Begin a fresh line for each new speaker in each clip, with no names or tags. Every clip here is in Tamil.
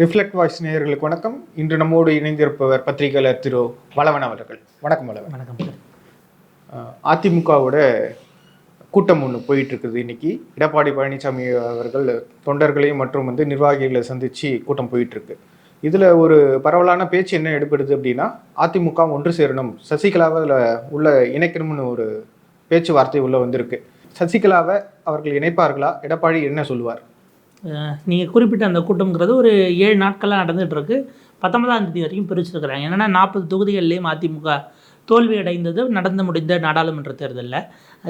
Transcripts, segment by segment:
ரிஃப்ளெக்ட் வாய்ஸ் நேயர்களுக்கு வணக்கம். இன்று நம்மோடு இணைந்திருப்பவர் பத்திரிகையாளர் திரு வளவன் அவர்கள். வணக்கம் வளவன்.
வணக்கம்
அதிமுகவோட கூட்டம் ஒன்று போயிட்டு இருக்குது இன்னைக்கு. எடப்பாடி பழனிசாமி அவர்கள் தொண்டர்களையும் மற்றும் வந்து நிர்வாகிகளை சந்திச்சு கூட்டம் போயிட்டு இருக்கு இதில் ஒரு பரவலான பேச்சு என்ன எடுப்படுது அப்படின்னா அதிமுக ஒன்று சேரணும் சசிகலாவை அதில் உள்ள இணைக்கணும்னு ஒரு பேச்சுவார்த்தை உள்ள வந்திருக்கு. சசிகலாவை அவர்கள் இணைப்பார்களா? எடப்பாடி என்ன சொல்லுவார்?
நீங்கள் குறிப்பிட்ட அந்த கூட்டம்ங்கிறது ஒரு ஏழு நாட்களாக நடந்துகிட்ருக்கு பத்தொன்பதாம் தேதி வரைக்கும் பிரிச்சிருக்கிறாங்க. என்னென்னா நாற்பது தொகுதிகள்லேயும் அதிமுக தோல்வியடைந்தது நடந்து முடிந்த நாடாளுமன்ற தேர்தலில்.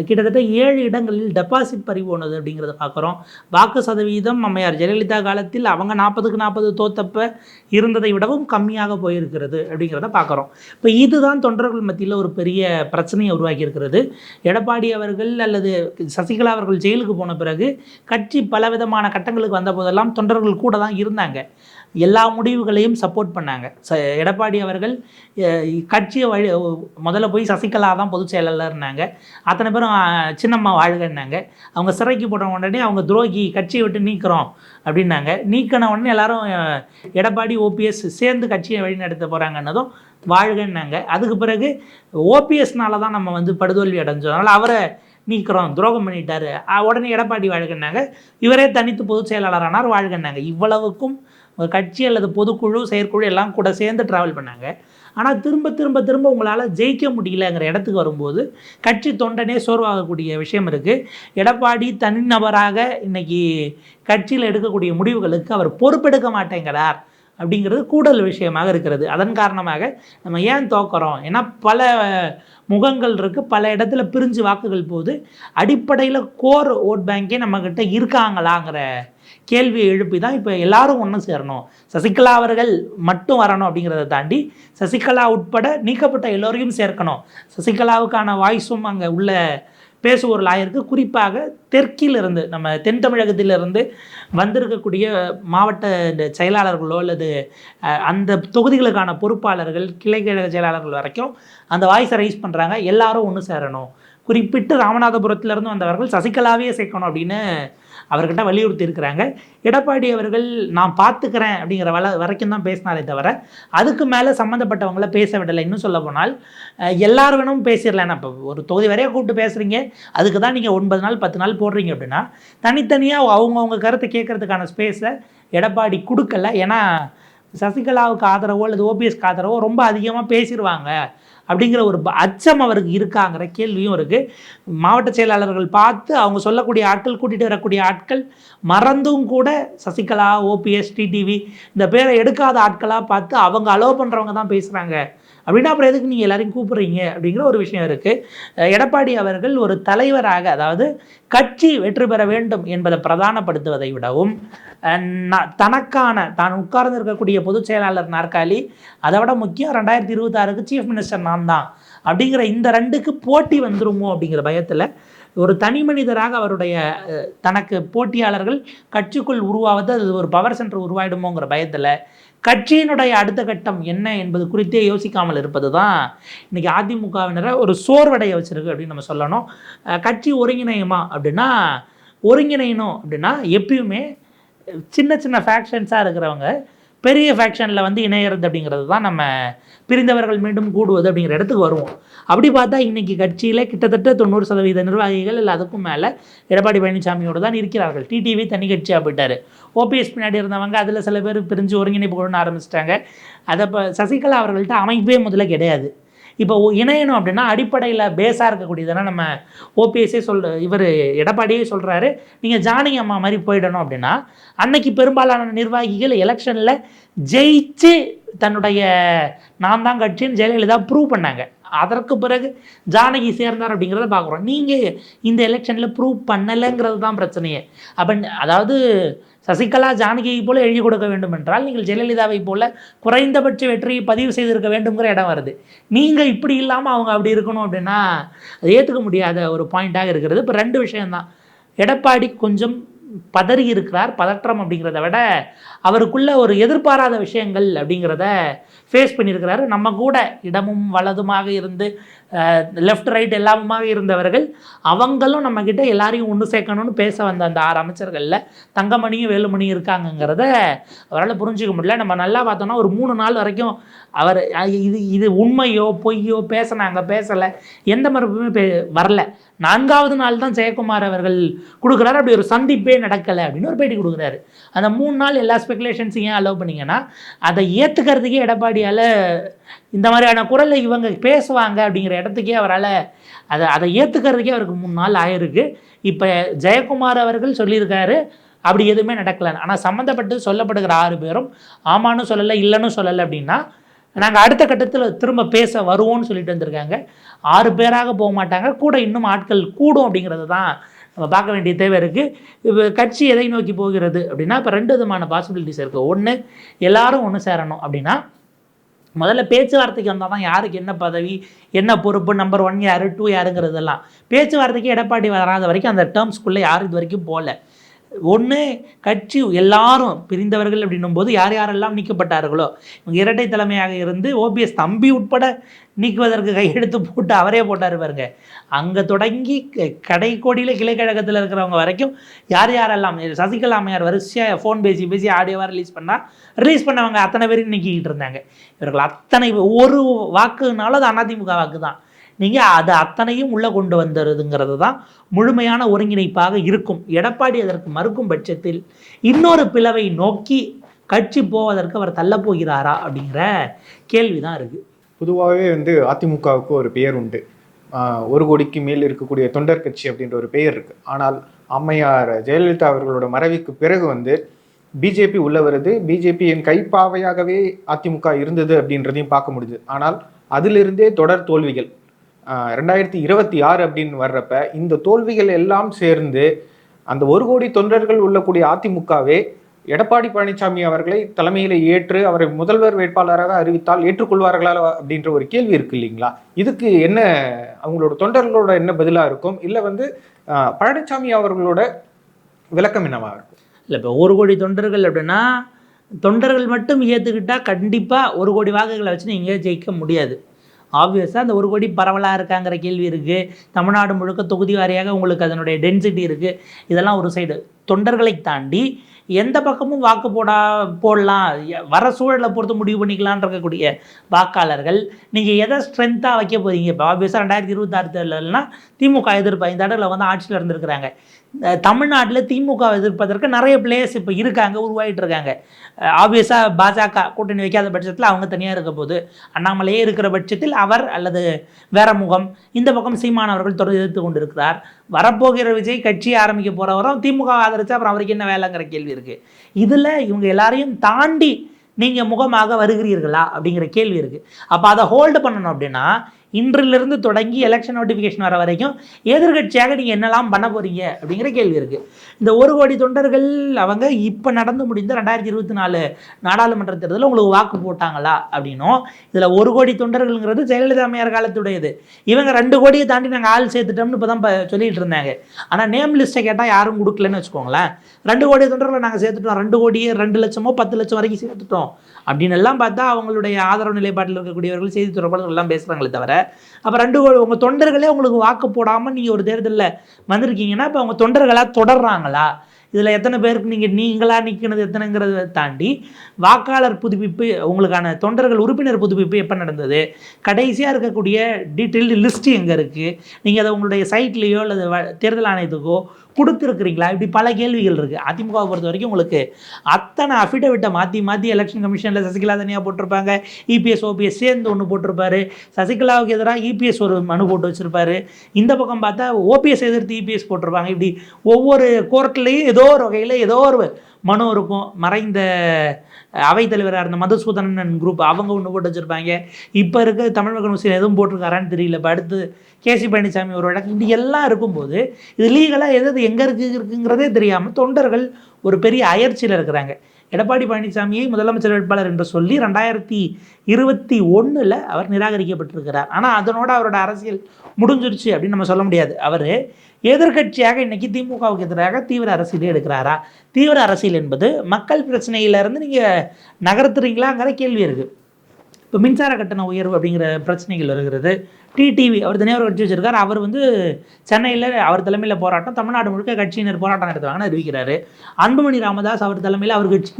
கிட்டத்தட்ட ஏழு இடங்களில் டெபாசிட் பறி போனது அப்படிங்கிறத பார்க்குறோம். வாக்கு சதவீதம் அம்மையார் ஜெயலலிதா காலத்தில் அவங்க நாற்பதுக்கு நாற்பது தோத்தப்ப இருந்ததை விடவும் கம்மியாக போயிருக்கிறது அப்படிங்கிறத பார்க்குறோம். இப்போ இதுதான் தொண்டர்கள் மத்தியில் ஒரு பெரிய பிரச்சனையை உருவாக்கியிருக்கிறது. எடப்பாடி அவர்கள் அல்லது சசிகலா அவர்கள் ஜெயிலுக்கு போன பிறகு கட்சி பலவிதமான கட்டங்களுக்கு வந்த போதெல்லாம் தொண்டர்கள் கூட தான் இருந்தாங்க. எல்லா முடிவுகளையும் சப்போர்ட் பண்ணாங்க. ச எடப்பாடி அவர்கள் கட்சியை வழி முதல்ல போய் சசிகலா தான் பொதுச் செயலாளர்னாங்க. அத்தனை பேரும் சின்னம்மா வாழ்கன்னாங்க. அவங்க சிறைக்கு போன உடனே அவங்க துரோகி கட்சியை விட்டு நீக்கிறோம் அப்படின்னாங்க. நீக்கின உடனே எல்லாரும் எடப்பாடி ஓபிஎஸ் சேர்ந்து கட்சியை வழிநடத்த போகிறாங்கன்னதும் வாழ்கன்னாங்க. அதுக்கு பிறகு ஓபிஎஸ்னால தான் நம்ம வந்து படுதோல்வி அடைஞ்சோம். அதனால் அவரை நீக்கிறோம் துரோகம் பண்ணிட்டாரு. உடனே எடப்பாடி வாழ்கன்னாங்க. இவரே தனித்து பொதுச் செயலாளரானார் வாழ்கன்னாங்க. இவ்வளவுக்கும் கட்சி அல்லது பொதுக்குழு செயற்குழு எல்லாம் கூட சேர்ந்து ட்ராவல் பண்ணாங்க. ஆனால் திரும்ப திரும்ப திரும்ப உங்களால் ஜெயிக்க முடியலங்கிற இடத்துக்கு வரும்போது கட்சி தொண்டனே சோர்வாகக்கூடிய விஷயம் இருக்குது எடப்பாடி தனிநபராக இன்னைக்கு கட்சியில் எடுக்கக்கூடிய முடிவுகளுக்கு அவர் பொறுப்பெடுக்க மாட்டேங்கிறார் அப்படிங்கிறது கூடுதல் விஷயமாக இருக்கிறது. அதன் காரணமாக நம்ம ஏன் தோக்கிறோம்? ஏன்னா பல முகங்கள் இருக்குது பல இடத்துல பிரிஞ்சு வாக்குகள் போது அடிப்படையில் கோர் ஓட் பேங்கே நம்மக்கிட்ட இருக்காங்களாங்கிற கேள்வியை எழுப்பி தான் இப்போ எல்லாரும் ஒன்று சேரணும். சசிகலா அவர்கள் மட்டும் வரணும் அப்படிங்கிறத தாண்டி சசிகலா உட்பட நீக்கப்பட்ட எல்லோரையும் சேர்க்கணும். சசிகலாவுக்கான வாய்ஸும் அங்கே உள்ள பேசுவோர் லாயருக்கு குறிப்பாக தெற்கிலிருந்து நம்ம தென் தமிழகத்திலிருந்து வந்திருக்கக்கூடிய மாவட்ட இந்த செயலாளர்களோ அல்லது அந்த தொகுதிகளுக்கான பொறுப்பாளர்கள் கிளைக்கழக செயலாளர்கள் வரைக்கும் அந்த வாய்ஸை ரைஸ் பண்ணுறாங்க எல்லாரும் ஒன்று சேரணும். குறிப்பிட்டு ராமநாதபுரத்திலிருந்து வந்தவர்கள் சசிகலாவே சேர்க்கணும் அப்படின்னு அவர்கிட்ட வலியுறுத்தி இருக்கிறாங்க. எடப்பாடி அவர்கள் நான் பார்த்துக்கிறேன் அப்படிங்கிற வள வரைக்கும் தான் பேசினாரே தவிர அதுக்கு மேலே சம்மந்தப்பட்டவங்கள பேச விடலை. இன்னும் சொல்ல போனால் அஹ், எல்லார் வேணும் பேசிடலாம் இப்போ ஒரு தொகுதி வரைய கூப்பிட்டு பேசுகிறீங்க அதுக்கு தான் நீங்கள் ஒன்பது நாள் பத்து நாள் போடுறீங்க அப்படின்னா தனித்தனியாக அவங்கவுங்க கருத்தை கேட்கறதுக்கான ஸ்பேஸை எடப்பாடி கொடுக்கல. ஏன்னா சசிகலாவுக்கு ஆதரவோ அல்லது ஓபிஎஸ்க்கு ஆதரவோ ரொம்ப அதிகமாக பேசிடுவாங்க அப்படிங்கிற ஒரு அச்சம் அவருக்கு இருக்காங்கிற கேள்வியும் இருக்குது மாவட்ட செயலாளர்கள் பார்த்து அவங்க சொல்லக்கூடிய ஆட்கள் கூட்டிகிட்டு வரக்கூடிய ஆட்கள் மறந்தும் கூட சசிகலா ஓபிஎஸ் டிடிவி இந்த பேரை எடுக்காத ஆட்களாக பார்த்து அவங்க அலோவ் பண்ணுறவங்க தான் பேசுகிறாங்க அப்படின்னா அப்புறம் எதுக்கு நீங்கள் எல்லாரையும் கூப்பிட்றீங்க அப்படிங்கிற ஒரு விஷயம் இருக்குது எடப்பாடி அவர்கள் ஒரு தலைவராக அதாவது கட்சி வெற்றி பெற வேண்டும் என்பதை பிரதானப்படுத்துவதை விடவும் தனக்கான தான் உட்கார்ந்து இருக்கக்கூடிய பொதுச் செயலாளர் நாற்காலி அதை விட முக்கியம் ரெண்டாயிரத்தி இருபத்தாறுக்கு சீஃப் மினிஸ்டர் நான் தான் அப்படிங்கிற இந்த ரெண்டுக்கு போட்டி வந்துருமோ அப்படிங்கிற பயத்தில் ஒரு தனி மனிதராக அவருடைய தனக்கு போட்டியாளர்கள் கட்சிக்குள் உருவாவது அது ஒரு பவர் சென்டர் உருவாயிடுமோங்கிற பயத்தில் கட்சியினுடைய அடுத்த கட்டம் என்ன என்பது குறித்தே யோசிக்காமல் இருப்பது தான் இன்றைக்கி அதிமுகவினரை ஒரு சோர்வடைய வச்சிருக்கு அப்படின்னு நம்ம சொல்லணும். கட்சி ஒருங்கிணையுமா அப்படின்னா ஒருங்கிணையணும் அப்படின்னா எப்பயுமே சின்ன சின்ன ஃபேக்ஷன்ஸாக இருக்கிறவங்க பெரிய ஃபேக்ஷனில் வந்து இணையிறது அப்படிங்கிறது தான் நம்ம பிரிந்தவர்கள் மீண்டும் கூடுவது அப்படிங்கிற இடத்துக்கு வருவோம். அப்படி பார்த்தா இன்றைக்கி கட்சியில் கிட்டத்தட்ட தொண்ணூறு சதவீத நிர்வாகிகள் இல்லை அதுக்கும் மேலே எடப்பாடி பழனிசாமியோடு தான் இருக்கிறார்கள். டிடிவி தனி கட்சியாக போயிட்டார் ஓபிஎஸ் பின்னாடி இருந்தவங்க அதில் சில பேர் பிரிஞ்சு ஒருங்கிணைப்பு கொண்டு ஆரம்பிச்சிட்டாங்க. அதை இப்போ சசிகலா அவர்கள்ட்ட அமைப்பே முதல்ல கிடையாது. இப்போ இணையணும் அப்படின்னா அடிப்படையில் பேஸாக இருக்கக்கூடியதுன்னா நம்ம ஓபிஎஸ்ஸே சொல் இவர் எடப்பாடியே சொல்கிறாரு நீங்கள் ஜானகி அம்மா மாதிரி போயிடணும் அப்படின்னா அன்னைக்கு பெரும்பாலான நிர்வாகிகள் எலெக்ஷனில் ஜெயிச்சு தன்னுடைய நான் தான் கட்சின்னு ஜெயலலிதா ப்ரூவ் பண்ணாங்க. அதற்கு பிறகு ஜானகி சேர்ந்தார் அப்படிங்கிறத பார்க்குறோம். நீங்கள் இந்த எலெக்ஷனில் ப்ரூவ் பண்ணலைங்கிறது தான் பிரச்சனையே. அப்போ அதாவது சசிகலா ஜானகியை போல எழுதி கொடுக்க வேண்டும் என்றால் நீங்கள் ஜெயலலிதாவை போல குறைந்தபட்ச வெற்றியை பதிவு செய்திருக்க வேண்டுங்கிற இடம் வருது. நீங்கள் இப்படி இல்லாமல் அவங்க அப்படி இருக்கணும் அப்படின்னா அது ஏற்றுக்க முடியாத ஒரு பாயிண்ட்டாக இருக்கிறது. இப்போ ரெண்டு விஷயம்தான். எடப்பாடி கொஞ்சம் பதறி இருக்கிறார் பதற்றம் அப்படிங்கிறத விட அவருக்குள்ள ஒரு எதிர்பாராத விஷயங்கள் அப்படிங்கிறத ஃபேஸ் பண்ணியிருக்கிறாரு. நம்ம கூட இடமும் வலதுமாக இருந்து லெஃப்ட் ரைட் எல்லாமாக இருந்தவர்கள் அவங்களும் நம்மக்கிட்ட எல்லாரையும் ஒன்று சேர்க்கணும்னு பேச வந்த அந்த ஆறு அமைச்சர்களில் தங்கமணியும் வேலுமணியும் இருக்காங்கங்கிறத அவரால் புரிஞ்சுக்க முடியல. நம்ம நல்லா பார்த்தோம்னா ஒரு மூணு நாள் வரைக்கும் அவர் இது இது உண்மையோ பொய்யோ பேசினாங்க பேசலை எந்த மறுப்புமே பே வரல. நான்காவது நாள் தான் ஜெயக்குமார் அவர்கள் கொடுக்குறாரு. அப்படி ஒரு சந்திப்பே நடக்கலை அப்படின்னு ஒரு பேட்டி கொடுக்குறாரு. அந்த மூணு நாள் எல்லா ஸ்பெகுலேஷன்ஸையும் ஏன் அலோவ் பண்ணிங்கன்னா அதை ஏற்றுக்கிறதுக்கே எடப்பாடியால் இந்த மாதிரியான குரலை இவங்க பேசுவாங்க அப்படிங்கிற இடத்துக்கே அவரால் அதை அதை ஏற்றுக்கிறதுக்கே அவருக்கு மூணு நாள் ஆயிருக்கு. இப்போ ஜெயக்குமார் அவர்கள் சொல்லியிருக்காரு அப்படி எதுவுமே நடக்கலைன்னு ஆனால் சம்மந்தப்பட்டு சொல்லப்படுகிற ஆறு பேரும் ஆமான்னு சொல்லலை இல்லைன்னு சொல்லலை அப்படின்னா நாங்கள் அடுத்த கட்டத்தில் திரும்ப பேச வருவோம்னு சொல்லிட்டு வந்திருக்காங்க. ஆறு பேராக போக மாட்டாங்க கூட இன்னும் ஆட்கள் கூடும் அப்படிங்கிறது தான் நம்ம பார்க்க வேண்டிய தேவை இருக்குது இப்போ கட்சி எதை நோக்கி போகிறது அப்படின்னா இப்போ ரெண்டு விதமான பாசிபிலிட்டிஸ் இருக்குது ஒன்று எல்லாரும் ஒன்று சேரணும் அப்படின்னா முதல்ல பேச்சுவார்த்தைக்கு வந்தால் தான் யாருக்கு என்ன பதவி என்ன பொறுப்பு நம்பர் ஒன் யார் டூ யாருங்கிறதெல்லாம். பேச்சுவார்த்தைக்கு எடப்பாடி வராத வரைக்கும் அந்த டேர்ம்ஸ்குள்ளே யாரும் இது வரைக்கும் போகல ஒன்று கட்சி எல்லாரும் பிரிந்தவர்கள் அப்படின்னும் போது யார் யாரெல்லாம் நீக்கப்பட்டார்களோ இவங்க இரட்டை தலைமையாக இருந்து ஓபிஎஸ் தம்பி உட்பட நீக்குவதற்கு கையெழுத்து போட்டு அவரே போட்டார் பாருங்க. அங்கே தொடங்கி க- கடைக்கோடியில் கிளைக்கழகத்தில் இருக்கிறவங்க வரைக்கும் யார் யாரெல்லாம் சசிகலா அம்மையார் வரிசையாக ஃபோன் பேசி பேசி ஆடியோவாக ரிலீஸ் பண்ணால் ரிலீஸ் பண்ணவங்க அத்தனை பேரும் நீக்கிக்கிட்டு இருந்தாங்க. இவர்கள் அத்தனை ஒரு வாக்குனாலும் அது அதிமுக வாக்கு தான் நீங்கள் அது அத்தனையும் உள்ளே கொண்டு வந்துடுறதுங்கிறது தான் முழுமையான ஒருங்கிணைப்பாக இருக்கும். எடப்பாடி அதற்கு மறுக்கும் பட்சத்தில் இன்னொரு பிளவை நோக்கி கட்சி போவதற்கு அவர் தள்ள போகிறாரா அப்படிங்கிற கேள்வி தான் இருக்குது
பொதுவாகவே வந்து அதிமுகவுக்கு ஒரு பெயர் உண்டு. ஒரு கோடிக்கு மேல் இருக்கக்கூடிய தொண்டர் கட்சி அப்படின்ற ஒரு பெயர் இருக்குது ஆனால் அம்மையார் ஜெயலலிதா அவர்களோட மறைவுக்கு பிறகு வந்து பிஜேபி உள்ள வருது. பிஜேபியின் கைப்பாவையாகவே அதிமுக இருந்தது அப்படின்றதையும் பார்க்க முடியுது ஆனால் அதிலிருந்தே தொடர் தோல்விகள் ரெண்டாயிரத்தி இருபத்தி ஆறு அப்படின்னு வர்றப்ப இந்த தோல்விகள் எல்லாம் சேர்ந்து அந்த ஒரு கோடி தொண்டர்கள் உள்ளக்கூடிய அதிமுகவே எடப்பாடி பழனிசாமி அவர்களை தலைமையில ஏற்று அவரை முதல்வர் வேட்பாளராக அறிவித்தால் ஏற்றுக்கொள்வார்களா அப்படின்ற ஒரு கேள்வி இருக்கு இல்லைங்களா? இதுக்கு என்ன அவங்களோட தொண்டர்களோட என்ன பதிலாக இருக்கும்? இல்லை வந்து பழனிசாமி அவர்களோட விளக்கம் என்னவா இருக்கும்?
இல்லை இப்போ ஒரு கோடி தொண்டர்கள் அப்படின்னா தொண்டர்கள் மட்டும் ஏற்றுக்கிட்டால் கண்டிப்பாக ஒரு கோடி வாக்குகளை வச்சு நீங்கள் ஜெயிக்க முடியாது. ஆப்வியஸாக அந்த ஒரு கோடி பரவலாக இருக்காங்கிற கேள்வி இருக்குது தமிழ்நாடு முழுக்க தொகுதி வாரியாக உங்களுக்கு அதனுடைய டென்சிட்டி இருக்குது இதெல்லாம் ஒரு சைடு தொண்டர்களை தாண்டி எந்த பக்கமும் வாக்கு போடா போடலாம். வர சூழலை பொறுத்து முடிவு பண்ணிக்கலாம்னு இருக்கக்கூடிய வாக்காளர்கள் நீங்கள் எதை ஸ்ட்ரென்த்தாக வைக்க போகிறீங்க இப்போ ஆப்வியஸாக ரெண்டாயிரத்தி இருபத்தாறு தேர்தல்னா திமுக எதிர்ப்பு ஐந்து ஆண்டுகளில் வந்து ஆட்சியில் இருந்திருக்கிறாங்க. தமிழ்நாட்டில் திமுக எதிர்ப்பதற்கு நிறைய பிளேயர்ஸ் இப்போ இருக்காங்க உருவாகிட்டு இருக்காங்க. ஆப்வியஸாக பாஜக கூட்டணி வைக்காத பட்சத்தில் அவங்க தனியாக இருக்க போது அண்ணாமலையே இருக்கிற பட்சத்தில் அவர் அல்லது வேற முகம் இந்த பக்கம் சீமான் அவர்கள் தொடர்ந்து எதிர்த்து கொண்டிருக்கிறார். வரப்போகிற விஜய் கட்சி ஆரம்பிக்க போகிறவரும் திமுக ஆதரிச்சா அப்புறம் அவருக்கு என்ன வேலைங்கிற கேள்வி இருக்குது இதில் இவங்க எல்லாரையும் தாண்டி நீங்கள் முகமாக வருகிறீர்களா அப்படிங்கிற கேள்வி இருக்குது அப்போ அதை ஹோல்டு பண்ணணும் அப்படின்னா இன்றிலிருந்து தொடங்கி எலெக்ஷன் நோட்டிஃபிகேஷன் வர வரைக்கும் எதிர்கட்சியாக நீங்கள் என்னெல்லாம் பண்ண போகிறீங்க அப்படிங்கிற கேள்வி இருக்குது இந்த ஒரு கோடி தொண்டர்கள் அவங்க இப்போ நடந்து முடிந்த ரெண்டாயிரத்தி இருபத்தி நாலு நாடாளுமன்ற தேர்தலில் உங்களுக்கு வாக்கு போட்டாங்களா அப்படின்னும். இதில் ஒரு கோடி தொண்டர்கள்ங்கிறது ஜெயலலிதா அம்மையார் காலத்துடையது. இவங்க ரெண்டு கோடியை தாண்டி நாங்கள் ஆள் சேர்த்துட்டோம்னு இப்போ தான் சொல்லிட்டு இருந்தாங்க. ஆனால் நேம் லிஸ்ட்டை கேட்டால் யாரும் கொடுக்கலன்னு வச்சுக்கோங்களேன். ரெண்டு கோடி தொண்டர்களை நாங்கள் சேர்த்துட்டோம். ரெண்டு கோடியே ரெண்டு லட்சமோ பத்து லட்சம் வரைக்கும் சேர்த்துட்டோம். அப்படின்னு எல்லாம் பார்த்தா அவங்களுடைய ஆதரவு நிலைப்பாட்டில் இருக்கக்கூடியவர்கள் செய்தி தொடர்பாளர்கள் எல்லாம் பேசுகிறாங்களே தவிர அப்போ ரெண்டு கோடி உங்கள் தொண்டர்களே உங்களுக்கு வாக்கு போடாமல் நீங்கள் ஒரு தேர்தலில் வந்திருக்கீங்கன்னா இப்போ அவங்க தொண்டர்களாக தொடர்றாங்களா? இதில் எத்தனை பேருக்கு நீங்கள் நீங்களாக நிற்கிறது எத்தனைங்கிறத தாண்டி வாக்காளர் புதுப்பிப்பு உங்களுக்கான தொண்டர்கள் உறுப்பினர் புதுப்பிப்பு எப்போ நடந்தது? கடைசியாக இருக்கக்கூடிய டீட்டெயில்டு லிஸ்ட் எங்கே இருக்குது நீங்கள் அதை உங்களுடைய சைட்லேயோ அல்லது தேர்தல் ஆணையத்துக்கோ கொடுத்துருக்குறீங்களா? இப்படி பல கேள்விகள் இருக்குது அதிமுகவை பொறுத்த வரைக்கும் உங்களுக்கு அத்தனை அஃபிடவிட்டை மாற்றி மாற்றி எலெக்ஷன் கமிஷனில் சசிகலா தனியாக போட்டிருப்பாங்க. இபிஎஸ் ஓபிஎஸ் சேர்ந்து ஒன்று போட்டிருப்பாரு. சசிகலாவுக்கு எதிராக இபிஎஸ் ஒரு மனு போட்டு வச்சுருப்பாரு. இந்த பக்கம் பார்த்தா ஓபிஎஸ் எதிர்த்து இபிஎஸ் போட்டிருப்பாங்க. இப்படி ஒவ்வொரு கோர்ட்லேயும் ஏதோ ஒரு வகையில் ஏதோ ஒரு மனு இருக்கும். மறைந்த அவைத்தலைவராக இருந்த மதுசூதனன் குரூப் அவங்க ஒன்று போட்டு வச்சுருப்பாங்க. இப்போ இருக்க தமிழ் மக்கள் முஸ்லீம் எதுவும் போட்டிருக்காரான்னு தெரியல. இப்போ அடுத்து கேசி பழனிசாமி ஒரு வழக்கு. இப்படி எல்லாம் இருக்கும்போது இது லீகலாக எது எது எங்கே இருக்கு இருக்குங்கிறதே தெரியாமல் தொண்டர்கள் ஒரு பெரிய அயற்சியில் இருக்கிறாங்க. எடப்பாடி பழனிசாமியை முதலமைச்சர் வேட்பாளர் என்று சொல்லி ரெண்டாயிரத்தி இருபத்தி ஒன்றில் அவர் நிராகரிக்கப்பட்டிருக்கிறார். ஆனால் அதனோட அவரோட அரசியல் முடிஞ்சிருச்சு அப்படின்னு நம்ம சொல்ல முடியாது. அவர் எதிர்க்கட்சியாக இன்னைக்கு திமுகவுக்கு எதிராக தீவிர அரசியல் எடுக்கிறாரா? தீவிர அரசியல் என்பது மக்கள் பிரச்சனையிலேருந்து நீங்கள் நகர்த்துறீங்களாங்கிற கேள்வி இருக்குது இப்போ மின்சார கட்டண உயர்வு அப்படிங்கிற பிரச்சனைகள் வருகிறது. டிடிவி அவர் தனியாக ஒரு கட்சி வச்சிருக்காரு. அவர் வந்து சென்னையில் அவர் தலைமையில் போராட்டம் தமிழ்நாடு முழுக்க கட்சியினர் போராட்டம் நடத்துவாங்கன்னு அறிவிக்கிறாரு. அன்புமணி ராமதாஸ் அவர் தலைமையில் அவர் கட்சி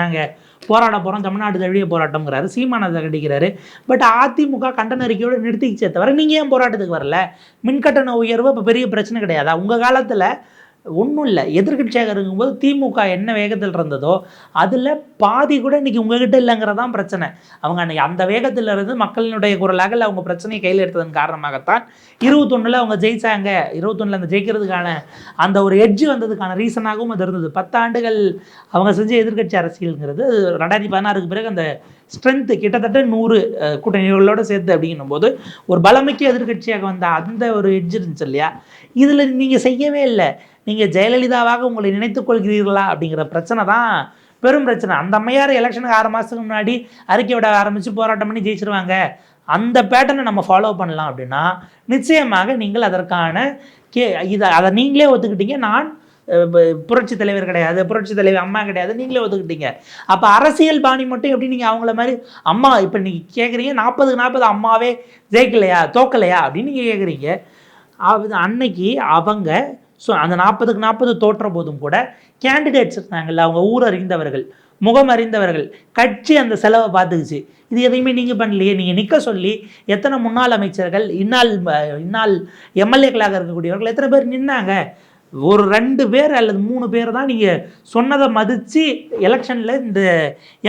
நாங்கள் போராட போகிறோம் தமிழ்நாடு தழுவிய போராட்டம்ங்கிறாரு. சீமானதை கண்டிக்கிறாரு. பட் அதிமுக கண்டன அறிக்கையோடு நிறுத்திக்கிச்சே தவிர நீங்கள் ஏன் போராட்டத்துக்கு வரல? மின்கட்டண உயர்வு இப்போ பெரிய பிரச்சனை கிடையாதா? உங்கள் காலத்தில் ஒன்றும் இல்லை எதிர்கட்சியாக இருக்கும்போது திமுக என்ன வேகத்தில் இருந்ததோ அதில் பாதி கூட இன்றைக்கி உங்ககிட்ட இல்லைங்கிறதான் பிரச்சனை. அவங்க அன்றைக்கி அந்த வேகத்தில் இருந்து மக்களினுடைய குரலாக அவங்க பிரச்சனையை கையில் எடுத்ததன் காரணமாகத்தான் இருபத்தொன்னில் அவங்க ஜெயித்தாங்க இருபத்தொன்னில் அந்த ஜெயிக்கிறதுக்கான அந்த ஒரு எட்ஜ் வந்ததுக்கான ரீசனாகவும் அது இருந்தது. பத்தாண்டுகள் அவங்க செஞ்ச எதிர்க்கட்சி அரசியலுங்கிறது ரெண்டாயிரத்தி பதினாறுக்கு பிறகு அந்த ஸ்ட்ரென்த்து கிட்டத்தட்ட நூறு கூட்டணிகளோடு சேர்த்து அப்படிங்கும் போது ஒரு பலமிக்க எதிர்க்கட்சியாக வந்த அந்த ஒரு எட்ஜ் இருந்துச்சு இல்லையா? இதில் நீங்கள் செய்யவே இல்லை. நீங்கள் ஜெயலலிதாவாக உங்களை நினைத்துக் கொள்கிறீர்களா அப்படிங்கிற பிரச்சனை தான் பெரும் பிரச்சனை. அந்த அம்மையார் எலெக்ஷனுக்கு ஆறு மாதத்துக்கு முன்னாடி அறிக்கை விட ஆரம்பித்து போராட்டம் பண்ணி ஜெயிச்சிருவாங்க. அந்த பேட்டர்னை நம்ம ஃபாலோ பண்ணலாம் அப்படின்னா நிச்சயமாக நீங்கள் அதற்கான கே இதை அதை நீங்களே ஒத்துக்கிட்டீங்க. நான் புரட்சி தலைவர் கிடையாது புரட்சி தலைவர் அம்மா கிடையாது நீங்களே ஒத்துக்கிட்டீங்க. அப்போ அரசியல் பாணி மட்டும் எப்படி நீங்கள் அவங்கள மாதிரி அம்மா இப்போ நீங்கள் கேட்குறீங்க நாற்பதுக்கு நாற்பது அம்மாவே ஜெயிக்கலையா தோக்கலையா? அப்படின்னு நீங்கள் கேட்குறீங்க அது அன்னைக்கு அவங்க ஸோ அந்த நாற்பதுக்கு நாற்பது தோற்ற போதும் கூட கேண்டிடேட்ஸ் இருந்தாங்கல்ல அவங்க ஊர் அறிந்தவர்கள் முகம் அறிந்தவர்கள் கட்சி அந்த செலவை பார்த்துக்குச்சு. இது எதையுமே நீங்கள் பண்ணலையே நீங்கள் நிற்க சொல்லி எத்தனை முன்னாள் அமைச்சர்கள் இன்னால் இன்னால் இந்நாள் எம்எல்ஏக்களாக இருக்கக்கூடியவர்கள் எத்தனை பேர் நின்னாங்க? ஒரு ரெண்டு பேர் அல்லது மூணு பேர் தான் நீங்கள் சொன்னதை மதித்து எலெக்ஷனில் இந்த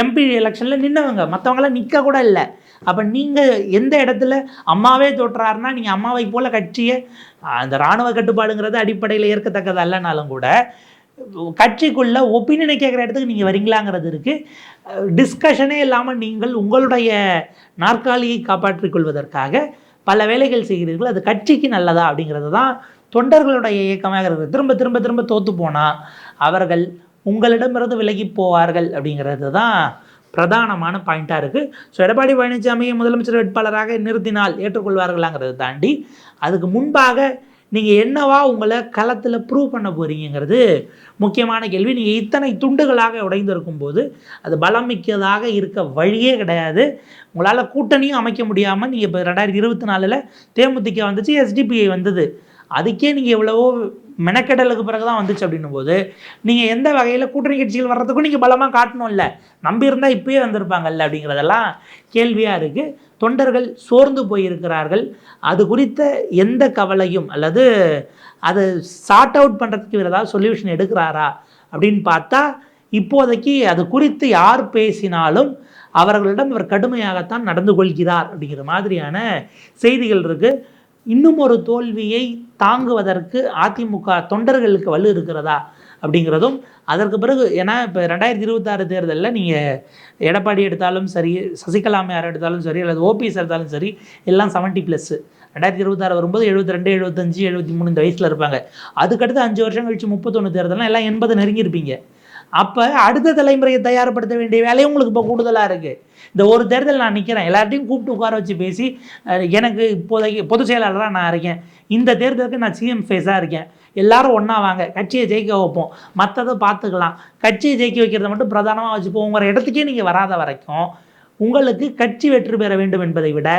எம்பி எலெக்ஷனில் நின்னவங்க. மற்றவங்களாம் நிற்க கூட இல்லை. அப்போ நீங்கள் எந்த இடத்துல அம்மாவே தோற்றாருன்னா நீங்கள் அம்மாவை போல் கட்சியை அந்த இராணுவ கட்டுப்பாடுங்கிறது அடிப்படையில் ஏற்கத்தக்கது அல்லனாலும் கூட கட்சிக்குள்ள ஒப்பீனியனை கேட்குற இடத்துக்கு நீங்கள் வரீங்களாங்கிறது இருக்குது டிஸ்கஷனே இல்லாமல் நீங்கள் உங்களுடைய நாற்காலியை காப்பாற்றிக் கொள்வதற்காக பல வேலைகள் செய்கிறீர்கள். அது கட்சிக்கு நல்லதா அப்படிங்கிறது தான் தொண்டர்களுடைய இயக்கமாக இருக்குது திரும்ப திரும்ப திரும்ப தோற்று போனால் அவர்கள் உங்களிடமிருந்து விலகி போவார்கள் அப்படிங்கிறது தான் பிரதானமான பாயிண்ட்டாக இருக்குது ஸோ எடப்பாடி பழனிசாமியை முதலமைச்சர் வேட்பாளராக நிறுத்தினால் ஏற்றுக்கொள்வார்களாங்கிறத தாண்டி அதுக்கு முன்பாக நீங்கள் என்னவா உங்களை களத்தில் ப்ரூவ் பண்ண போகிறீங்கிறது முக்கியமான கேள்வி. நீங்கள் இத்தனை துண்டுகளாக உடைந்திருக்கும் போது அது பலம் மிக்கதாக இருக்க வழியே கிடையாது. உங்களால் கூட்டணியும் அமைக்க முடியாமல் நீங்கள் இப்போ ரெண்டாயிரத்தி இருபத்தி நாலில் தேமுதிக வந்துச்சு எஸ்டிபிஐ வந்தது. அதுக்கே நீங்கள் எவ்வளவோ மெனக்கெடலுக்கு பிறகு தான் வந்துச்சு அப்படின்னும் போது நீங்கள் எந்த வகையில் கூட்டணி கட்சிகள் வர்றதுக்கும் நீங்கள் பலமாக காட்டணும்ல. நம்பியிருந்தால் இப்பயே வந்திருப்பாங்கல்ல அப்படிங்கிறதெல்லாம் கேள்வியாக இருக்குது தொண்டர்கள் சோர்ந்து போயிருக்கிறார்கள். அது குறித்த எந்த கவலையும் அல்லது அதை சார்ட் அவுட் பண்ணுறதுக்கு இவர் ஏதாவது சொல்யூஷன் எடுக்கிறாரா அப்படின்னு பார்த்தா இப்போதைக்கு அது குறித்து யார் பேசினாலும் அவர்களிடம் இவர் கடுமையாகத்தான் நடந்து கொள்கிறார் அப்படிங்கிற மாதிரியான செய்திகள் இருக்குது இன்னும் ஒரு தோல்வியை தாங்குவதற்கு அதிமுக தொண்டர்களுக்கு வலு இருக்கிறதா அப்படிங்கிறதும் அதற்கு பிறகு ஏன்னா இப்போ ரெண்டாயிரத்தி இருபத்தாறு தேர்தலில் நீங்கள் எடப்பாடி எடுத்தாலும் சரி சசிகலாமையார் எடுத்தாலும் சரி அல்லது ஓபிஎஸ் எடுத்தாலும் சரி எல்லாம் செவன்ட்டி ப்ளஸ்ஸு ரெண்டாயிரத்தி இருபத்தாறு வரும்போது எழுபத்தி ரெண்டு எழுபத்தஞ்சு எழுபத்தி மூணு இந்த வயசில் இருப்பாங்க. அதுக்கடுத்து அஞ்சு வருஷம் கழிச்சு முப்பத்தொன்று தேர்தலாம் எல்லாம் எண்பது நெருங்கியிருப்பீங்க. அப்போ அடுத்த தலைமுறையை தயார்படுத்த வேண்டிய வேலையும் உங்களுக்கு இப்போ கூடுதலாக இருக்குது இந்த ஒரு தேர்தல் நான் நிற்கிறேன் எல்லார்ட்டையும் கூப்பிட்டு உட்கார வச்சு பேசி எனக்கு இப்போதைக்கு பொதுச் செயலாளராக நான் இருக்கேன். இந்த தேர்தலுக்கு நான் சிஎம் ஃபேஸாக இருக்கேன். எல்லாரும் ஒன்றா வாங்க. கட்சியை ஜெயிக்க வைப்போம். மற்றதை பார்த்துக்கலாம். கட்சியை ஜெயிக்க வைக்கிறத மட்டும் பிரதானமாக வச்சுப்போம் உங்கள் இடத்துக்கே நீங்கள் வராத வரைக்கும் உங்களுக்கு கட்சி வெற்றி பெற வேண்டும் என்பதை விட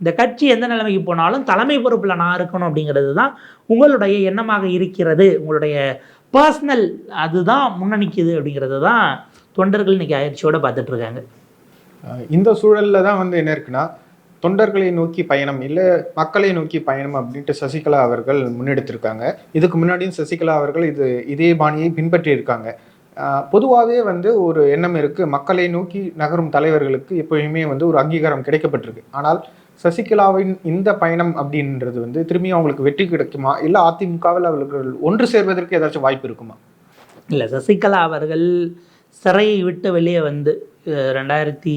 இந்த கட்சி எந்த நிலைமைக்கு போனாலும் தலைமை பொறுப்பில் நான் இருக்கணும் அப்படிங்கிறது தான் உங்களுடைய எண்ணமாக இருக்கிறது. உங்களுடைய பர்சனல் அதுதான் முன்னணிக்குது அப்படிங்கிறது தான் தொண்டர்கள் இன்றைக்கி அயற்சியோடு
பார்த்துட்ருக்காங்க. இந்த சூழலில் தான் வந்து என்ன இருக்குன்னா தொண்டர்களை நோக்கி பயணம் இல்லை மக்களை நோக்கி பயணம் அப்படின்ட்டு சசிகலா அவர்கள் முன்னெடுத்திருக்காங்க. இதுக்கு முன்னாடியும் சசிகலா அவர்கள் இது இதே பாணியை பின்பற்றி இருக்காங்க பொதுவாகவே வந்து ஒரு எண்ணம் இருக்குது மக்களை நோக்கி நகரும் தலைவர்களுக்கு எப்பயுமே வந்து ஒரு அங்கீகாரம் கிடைக்கப்பட்டிருக்கு. ஆனால் சசிகலாவின் இந்த பயணம் அப்படின்றது வந்து திரும்பியும் அவங்களுக்கு வெற்றி கிடைக்குமா? இல்லை அதிமுகவில் அவர்கள் ஒன்று சேர்வதற்கு ஏதாச்சும் வாய்ப்பு இருக்குமா?
இல்லை சசிகலா அவர்கள் சிறையை விட்டு வெளியே வந்து ரெண்டாயிரத்தி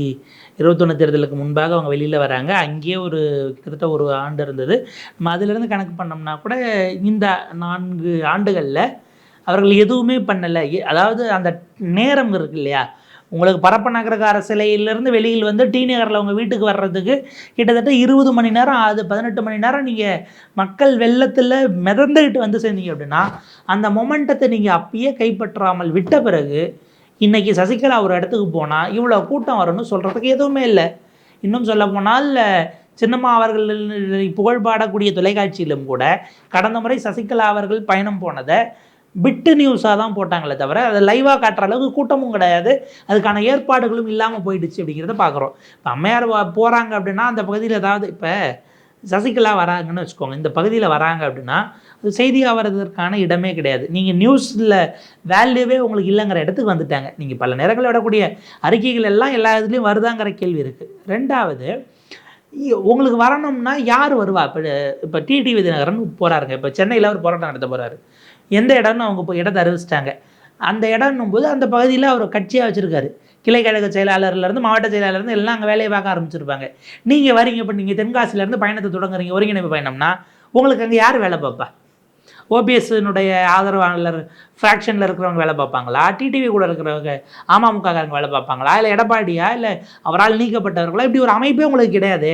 இருபத்தொன்று தேர்தலுக்கு முன்பாக அவங்க வெளியில் வராங்க. அங்கேயே ஒரு கிட்டத்தட்ட ஒரு ஆண்டு இருந்தது. நம்ம அதிலிருந்து கணக்கு பண்ணோம்னா கூட இந்த நான்கு ஆண்டுகளில் அவர்கள் எதுவுமே பண்ணலை. அதாவது அந்த நேரம் இருக்கு இல்லையா? உங்களுக்கு பரப்ப நகரகார சிலையிலேருந்து வெளியில் வந்து டி நகரில் உங்கள் வீட்டுக்கு வர்றதுக்கு கிட்டத்தட்ட இருபது மணி நேரம் ஆகுது பதினெட்டு மணி நேரம் நீங்கள் மக்கள் வெள்ளத்தில் மிதந்துக்கிட்டு வந்து சேர்ந்தீங்க அப்படின்னா அந்த மொமெண்டத்தை நீங்கள் அப்பயே கைப்பற்றாமல் விட்ட பிறகு இன்றைக்கி சசிகலா ஒரு இடத்துக்கு போனால் இவ்வளோ கூட்டம் வரும்னு சொல்கிறதுக்கு எதுவுமே இல்லை. இன்னும் சொல்ல போனால் சின்னம்மா அவர்கள் புகழ் பாடக்கூடிய தொலைக்காட்சியிலும் கூட கடந்த முறை சசிகலா அவர்கள் பயணம் போனதை பிட்டு நியூஸாக தான் போட்டாங்களே தவிர அதை லைவாக காட்டுற அளவுக்கு கூட்டமும் கிடையாது. அதுக்கான ஏற்பாடுகளும் இல்லாமல் போயிடுச்சு அப்படிங்கிறத பார்க்குறோம் இப்போ அம்மையார் போகிறாங்க அப்படின்னா அந்த பகுதியில் ஏதாவது இப்போ சசிகலா வராங்கன்னு வச்சுக்கோங்க. இந்த பகுதியில் வராங்க அப்படின்னா அது செய்தியாக வர்றதற்கான இடமே கிடையாது. நீங்கள் நியூஸில் வேல்யூவே உங்களுக்கு இல்லைங்கிற இடத்துக்கு வந்துட்டாங்க. நீங்கள் பல நேரங்களில் விடக்கூடிய அறிக்கைகள் எல்லாம் எல்லா இதுலேயும் வருதாங்கிற கேள்வி இருக்குது ரெண்டாவது உங்களுக்கு வரணும்னா யார் வருவா? இப்போ இப்போ டிடி விதிநகரன் போகிறாருங்க இப்போ சென்னையில் அவர் போராட்டம் நடத்த போகிறாரு எந்த இடம்னு அவங்க இப்போ இடத்தை அறிவிச்சிட்டாங்க. அந்த இடம்னும் போது அந்த பகுதியில் அவர் கட்சியாக வச்சுருக்காரு. கிளை கழக செயலாளர்லேருந்து மாவட்ட செயலாளர்லேருந்து எல்லாம் அங்கே வேலையை பார்க்க ஆரம்பிச்சிருப்பாங்க. நீங்கள் வரீங்க இப்போ நீங்கள் தென்காசியிலேருந்து பயணத்தை தொடங்குறீங்க ஒருங்கிணைப்பு பயணம்னா உங்களுக்கு அங்கே யார் வேலை பார்ப்பா? ஓபிஎஸ்னுடைய ஆதரவாளர் ஃப்ராக்ஷனில் இருக்கிறவங்க வேலை பார்ப்பாங்களா? டிடிவி கூட இருக்கிறவங்க அமமுககாரங்க வேலை பார்ப்பாங்களா? இல்லை எடப்பாடியா? இல்லை அவரால் நீக்கப்பட்டவர்களா? இப்படி ஒரு அமைப்பே உங்களுக்கு கிடையாது.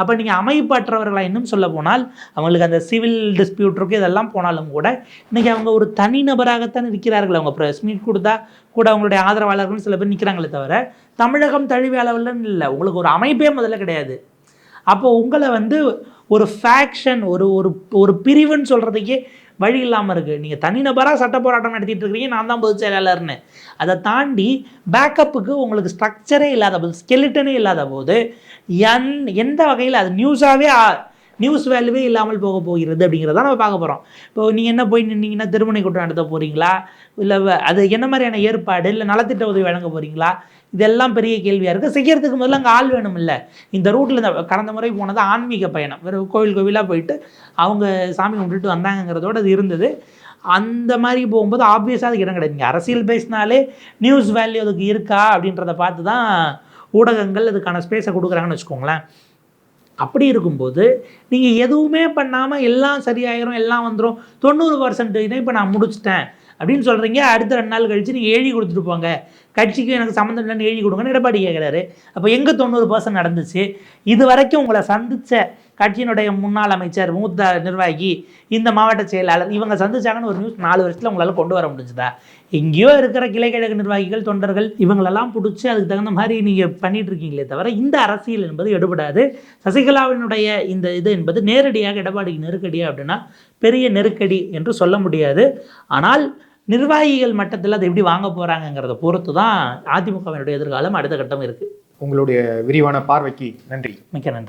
அப்போ நீங்கள் அமைப்பற்றவர்களா இன்னும் சொல்ல போனால் அவங்களுக்கு அந்த சிவில் டிஸ்பியூட் இருக்கு இதெல்லாம் போனாலும் கூட இன்றைக்கி அவங்க ஒரு தனிநபராகத்தான் இருக்கிறார்கள். அவங்க ப்ரெஸ் மீட் கொடுத்தா கூட அவங்களுடைய ஆதரவாளர்கள் சில பேர் நிற்கிறாங்களே தவிர தமிழகம் தழுவிய அளவில் இல்லை. உங்களுக்கு ஒரு அமைப்பே முதல்ல கிடையாது. அப்போ உங்களை வந்து ஒரு ஃபேக்ஷன் ஒரு ஒரு ஒரு பிரிவுன்னு சொல்கிறதுக்கே வழி இல்லாமல் இருக்குது நீங்கள் தனிநபராக சட்ட போராட்டம் நடத்திட்டு இருக்கிறீங்க நான் தான் பொதுச் செயலாளர்னு. அதை தாண்டி பேக்கப்புக்கு உங்களுக்கு ஸ்ட்ரக்சரே இல்லாத போது ஸ்கெலிட்டனே இல்லாத போது என் எந்த வகையில் அது நியூஸாகவே நியூஸ் வேல்யூவே இல்லாமல் போக போகிறது அப்படிங்கிறத நம்ம பார்க்க போகிறோம் இப்போ நீங்கள் என்ன போய் நின்னீங்கன்னா திருமணை கூட்டம் நடத்த போகிறீங்களா இல்லை அது என்ன மாதிரியான ஏற்பாடு இல்லை நலத்திட்ட உதவி வழங்க போகிறீங்களா இதெல்லாம் பெரிய கேள்வியாக இருக்குது செய்கிறதுக்கு முதல்ல அங்கே ஆள் வேணும் இல்லை இந்த ரூட்டில் இந்த கடந்த முறை போனது ஆன்மீக பயணம். வெறும் கோவில் கோவிலாக போயிட்டு அவங்க சாமி கும்பிட்டுட்டு வந்தாங்கங்கிறதோட அது இருந்தது. அந்த மாதிரி போகும்போது ஆப்வியஸாக அதுக்கு இடம் கிடையாது. அரசியல் பேசினாலே நியூஸ் வேல்யூ அதுக்கு இருக்கா அப்படின்றத பார்த்து தான் ஊடகங்கள் அதுக்கான ஸ்பேஸை கொடுக்குறாங்கன்னு வச்சுக்கோங்களேன். அப்படி இருக்கும்போது நீங்கள் எதுவுமே பண்ணாமல் எல்லாம் சரியாயிரும் எல்லாம் வந்துடும் தொண்ணூறு பர்சன்ட் இப்போ நான் முடிச்சிட்டேன் அப்படின்னு சொல்கிறீங்க அடுத்த ரெண்டு நாள் கழிச்சு நீங்கள் எழுதி கொடுத்துட்டு போங்க. கட்சிக்கு எனக்கு சம்மந்தம் இல்லைன்னு எழுதி கொடுங்கன்னு எடப்பாடி கேட்குறாரு அப்போ எங்கே தொண்ணூறு பர்சன்ட் நடந்துச்சு? இது வரைக்கும் உங்களை சந்தித்த கட்சியினுடைய முன்னாள் அமைச்சர் மூத்த நிர்வாகி இந்த மாவட்ட செயலாளர் இவங்க சந்திச்சாங்கன்னு ஒரு நியூஸ் நாலு வருஷத்தில் உங்களால் கொண்டு வர முடிஞ்சுதா? எங்கேயோ இருக்கிற கிளைக்கழக நிர்வாகிகள் தொண்டர்கள் இவங்களெல்லாம் பிடிச்சி அதுக்கு தகுந்த மாதிரி நீங்கள் பண்ணிட்டு இருக்கீங்களே தவிர இந்த அரசியல் என்பது எடுபடாது. சசிகலாவினுடைய இந்த இது என்பது நேரடியாக எடப்பாடிக்கு நெருக்கடியா அப்படின்னா பெரிய நெருக்கடி என்று சொல்ல முடியாது. ஆனால் நிர்வாகிகள் மட்டத்தில் அதை எப்படி வாங்க போகிறாங்கங்கிறத பொறுத்து தான் அதிமுகவினுடைய எதிர்காலம் அடுத்த கட்டம் இருக்குது
உங்களுடைய விரிவான பார்வைக்கு நன்றி.
மிக்க நன்றி.